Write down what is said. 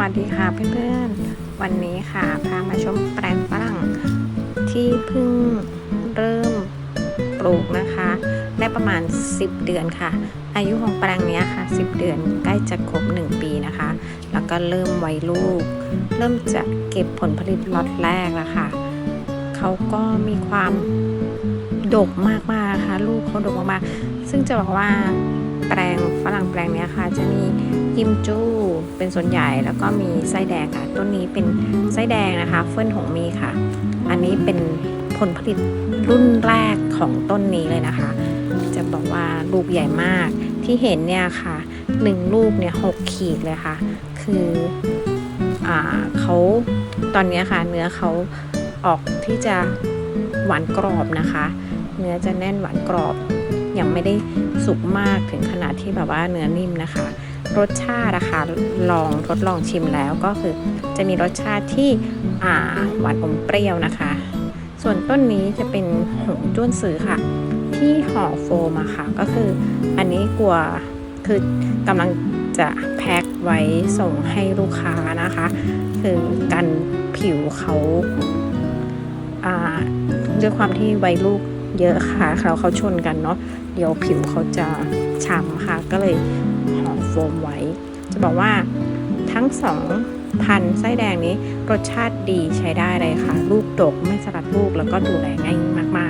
วัสดีค่ะเพื่อนๆ วันนี้ค่ะพามาชมแปลงฝรั่งที่เพิ่งเริ่มปลูกนะคะ ได้ประมาณ 10 เดือนค่ะ อายุของแปลงเนี้ยค่ะ 10 เดือนใกล้จะครบ 1 ปีนะคะ แล้วก็เริ่มไว้ลูก เริ่มจะเก็บผลผลิตล็อตแรกแล้วค่ะ เขาก็มีความดกมากๆค่ะลูกเขาดกมากๆซึ่งจะบอกว่าแปลงฝรั่งแปลงนี้ค่ะ จะมีกิมจูเป็นส่วนใหญ่แล้วก็มีไส้แดงค่ะ ต้นนี้เป็นไส้แดงนะคะ เฟิ่นหงมีค่ะ อันนี้เป็นผลผลิตรุ่นแรกของต้นนี้เลยนะคะ จะบอกว่าลูกใหญ่มากที่เห็นเนี่ยค่ะหนึ่งลูกเนี่ยหกขีดเลยค่ะ คืออเขาตอนนี้ค่ะเนื้อเขา ออกที่จะหวานกรอบนะคะ เนื้อจะแน่นหวานกรอบ ยังไม่ได้สุกมากถึงขนาดที่แบบว่าเนื้อนิ่มนะคะ รสชาตินะคะลองทดลองชิมแล้วก็คือจะมีรสชาติที่หวานอมเปรี้ยวนะคะ ส่วนต้นนี้จะเป็นหงจ้วนสือค่ะ ที่ห่อโฟมอะค่ะ ก็คืออันนี้กลัวคือกำลังจะแพ็คไว้ส่งให้ลูกค้านะคะ คือกันผิวเขา ด้วยความที่ไวลูกเยอะค่ะเขาเขาชนกันเนาะเดี๋ยวผิวเขาจะช้ำค่ะ ก็เลยห่อโฟมไว้ จะบอกว่าทั้งสองพันไส้แดงนี้รสชาติดีใช้ได้เลยค่ะ ลูกดกไม่สลัดลูกแล้วก็ดูแลง่ายมากๆ